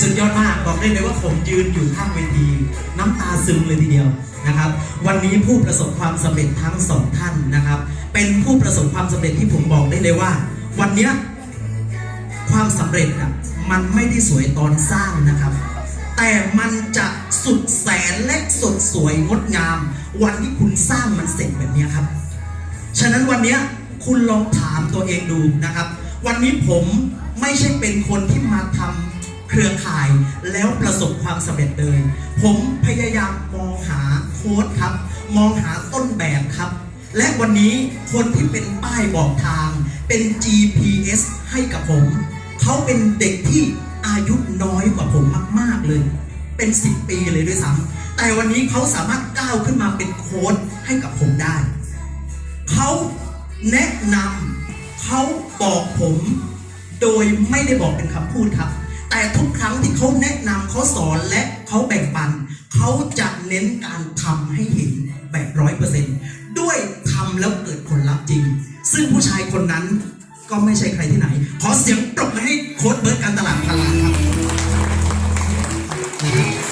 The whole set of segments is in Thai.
สุดยอดมากบอกได้เลยว่าผมยืนอยู่ข้างเวที น้ำตาซึมเลยทีเดียวนะครับ วันนี้ผู้ประสบความสำเร็จทั้งสองท่านนะครับ เป็นผู้ประสบความสำเร็จที่ผมบอกได้เลยว่า วันนี้ความสำเร็จอะมันไม่ได้สวยตอนสร้างนะครับ แต่มันจะสุดแสนและสดสวยงดงาม วันที่คุณสร้างมันเสร็จแบบนี้ครับ ฉะนั้นวันนี้คุณลองถามตัวเองดูนะครับ วันนี้ผมไม่ใช่เป็นคนที่มาทำ เครือข่ายแล้วประสบความสำเร็จเลย ผมพยายามมองหาโค้ดครับ มองหาต้นแบบครับ และวันนี้คนที่เป็นป้ายบอกทาง เป็น GPS ให้กับผม เขาเป็นเด็กที่อายุน้อยกว่าผมมาก ๆ เลย เป็น 10 ปีเลยด้วยซ้ำแต่วันนี้เขาสามารถก้าวขึ้นมาเป็นโค้ดให้กับผมได้ เขาแนะนำเขาบอกผม โดยไม่ได้บอกเป็นคำพูดครับ แต่ทุกครั้งที่เขาแนะนำเขาสอนและเขาแบ่งปัน เขาจะเน้นการทำให้เห็นแบบร้อยเปอร์เซ็นต์ด้วยทำแล้วเกิดผลลัพธ์จริง ซึ่งผู้ชายคนนั้นก็ไม่ใช่ใครที่ไหน ขอเสียงปรบมือให้โค้ดเบิร์ดการตลาดพันล้านครับ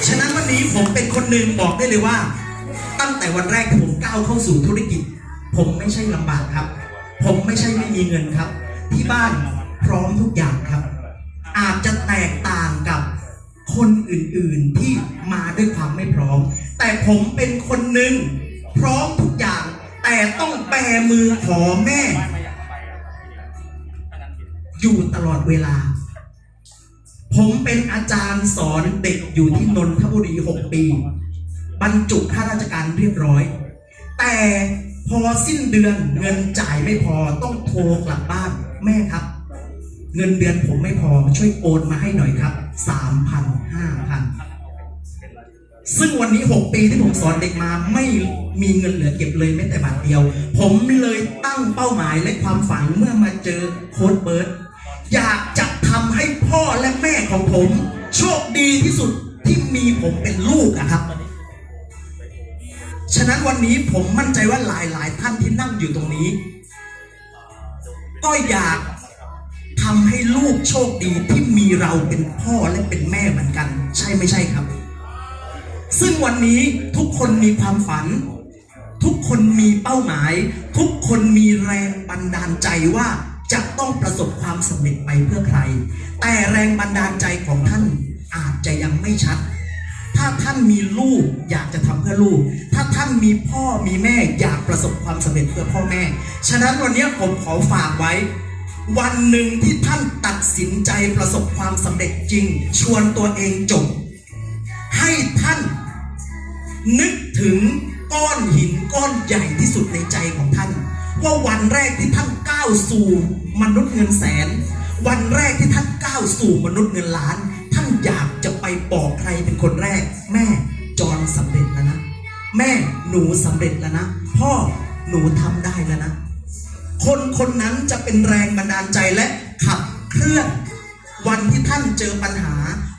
ฉะนั้นวันนี้ผมเป็นคนหนึ่งบอกได้เลยว่า ตั้งแต่วันแรกที่ผมก้าวเข้าสู่ธุรกิจ ผมไม่ใช่ลำบากครับ ผมไม่ใช่ไม่มีเงินครับ ที่บ้านพร้อมทุกอย่างครับ อาจจะแตกต่างกับคนอื่นๆที่มาด้วยความไม่พร้อม แต่ผมเป็นคนหนึ่งพร้อมทุกอย่าง แต่ต้องแบมือขอแม่ อยู่ตลอดเวลา ผมเป็นอาจารย์สอนเด็กอยู่ที่นนทบุรี6ปี บรรจุข้าราชการเรียบร้อย แต่พอสิ้นเดือนเงินจ่ายไม่พอต้องโทรกลับบ้านแม่ครับ เงินเดือนผมไม่พอช่วยโอนมาให้หน่อยครับสามพันห้าพันซึ่งวันนี้ 6 ปีที่ผมสอนเด็กมาไม่มีเงินเหลือเก็บเลยแม้แต่บาทเดียว ผมเลยตั้งเป้าหมายและความฝันเมื่อมาเจอโค้ดเบิร์ตอยากจะทำให้พ่อและแม่ของผม โชคดีที่สุดที่มีผมเป็นลูกอะครับฉะนั้นวันนี้ผมมั่นใจว่าหลายๆ ท่านที่นั่งอยู่ตรงนี้ ก็อยาก ทำให้ลูกโชคดีที่มีเราเป็นพ่อและเป็นแม่เหมือนกัน ใช่ไม่ใช่ครับ ซึ่งวันนี้ทุกคนมีความฝัน ทุกคนมีเป้าหมาย ทุกคนมีแรงบันดาลใจว่าจะต้องประสบความสำเร็จไปเพื่อใคร แต่แรงบันดาลใจของท่านอาจจะยังไม่ชัด ถ้าท่านมีลูกอยากจะทำเพื่อลูก ถ้าท่านมีพ่อมีแม่อยากประสบความสำเร็จเพื่อพ่อแม่ ฉะนั้นวันนี้ผมขอฝากไว้ วันหนึ่งที่ท่านตัดสินใจประสบความสำเร็จจริง ชวนตัวเองจบ ให้ท่าน นึกถึงก้อนหินก้อนใหญ่ที่สุดในใจของท่าน ว่าวันแรกที่ท่านก้าวสู่มนุษย์เงินแสน วันแรกที่ท่านก้าวสู่มนุษย์เงินล้าน ท่านอยากจะไปบอกใครเป็นคนแรก แม่จอนสำเร็จแล้วนะ แม่หนูสำเร็จแล้วนะ พ่อหนูทำได้แล้วนะ คนคนนั้นจะเป็นแรงบันดาลใจและขับเคลื่อน วันที่ท่านเจอปัญหา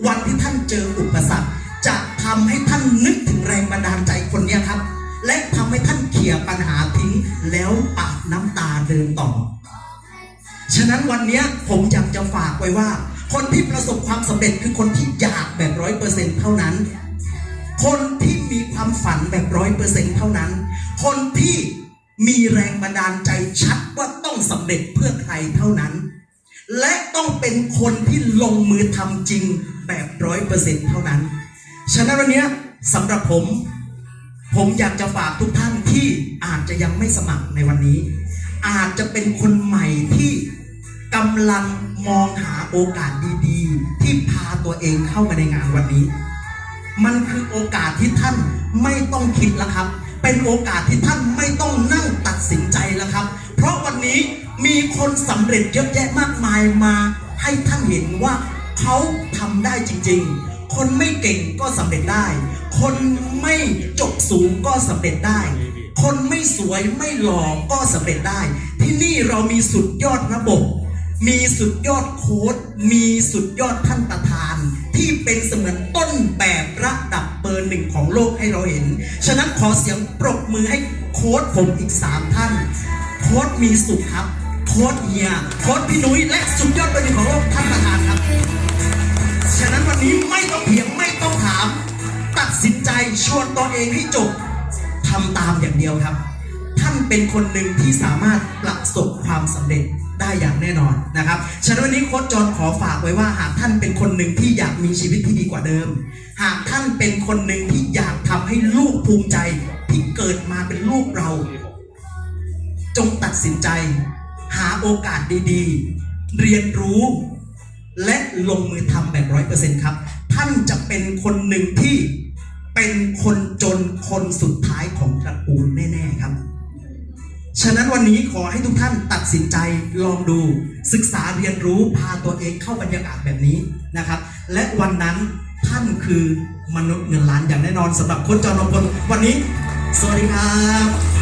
วันที่ท่านเจออุปสรรค จะทำให้ท่านนึกถึงแรงบันดาลใจคนนี้ครับ และทำให้ท่านเขี่ยปัญหาทิ้งแล้วปาดน้ำตาเดินต่อ ฉะนั้นวันนี้ผมอยากจะฝากไว้ว่า คนที่ประสบความสำเร็จคือคนที่อยากแบบร้อยเปอร์เซ็นต์เท่านั้น คนที่มีความฝันแบบร้อยเปอร์เซ็นต์เท่านั้น คนที่ มีแรงบันดาลใจชัดว่าต้องสำเร็จเพื่อใครเท่านั้น และต้องเป็นคนที่ลงมือทำจริงแบบร้อยเปอร์เซ็นต์เท่านั้น ฉะนั้นวันนี้สำหรับผม ผมอยากจะฝากทุกท่านที่อาจจะยังไม่สมัครในวันนี้ อาจจะเป็นคนใหม่ที่กำลังมองหาโอกาสดีๆ ที่พาตัวเองเข้ามาในงานวันนี้ มันคือโอกาสที่ท่านไม่ต้องคิดแล้วครับ เป็นโอกาสที่ท่านไม่ต้องนั่งตัดสินใจแล้วครับ เพราะวันนี้มีคนสำเร็จเยอะแยะมากมายมา ให้ท่านเห็นว่าเขาทำได้จริง ๆ คนไม่เก่งก็สำเร็จได้ คนไม่จบสูงก็สำเร็จได้ คนไม่สวยไม่หล่อก็สำเร็จได้ ที่นี่เรามีสุดยอดระบบ มีสุดยอดโค้ดมีสุดยอดท่านประธาน ที่เป็นเสมือนต้นแบบึ่งของโลกให้เราเห็น ฉะนั้นขอเสียงปรบมือให้โค้ดผมอีกสามท่าน โค้ดมีสุขครับ โค้ดเฮีย โค้ดพี่นุ้ย และสุดยอดประดิษของโลกท่านประธานครับ ฉะนั้นวันนี้ไม่ต้องเพียงไม่ต้องถาม ตัดสินใจชวนตัวเองให้จบทำตามอย่างเดียวครับ ท่านเป็นคนหนึ่งที่สามารถประสบความสำเร็จ ได้อย่างแน่นอนนะครับ ฉะนั้นวันนี้โค้ชจอนขอฝากไว้ว่าหากท่านเป็นคนหนึ่งที่อยากมีชีวิตที่ดีกว่าเดิม หากท่านเป็นคนหนึ่งที่อยากทำให้ลูกภูมิใจที่เกิดมาเป็นลูกเรา จงตัดสินใจ หาโอกาสดีๆ เรียนรู้ และลงมือทำแบบร้อยเปอร์เซ็นต์ครับ ท่านจะเป็นคนหนึ่งที่เป็นคนจนคนสุดท้ายของตระกูลแน่ ๆ ครับ ฉะนั้นวันนี้ขอให้ทุกท่านตัดสินใจลองดูศึกษาเรียนรู้พาตัวเองเข้าบรรยากาศแบบนี้นะครับ และวันนั้นท่านคือมนุษย์เงินล้านอย่างแน่นอนสำหรับคนจอห์นนพลวันนี้ สวัสดีครับ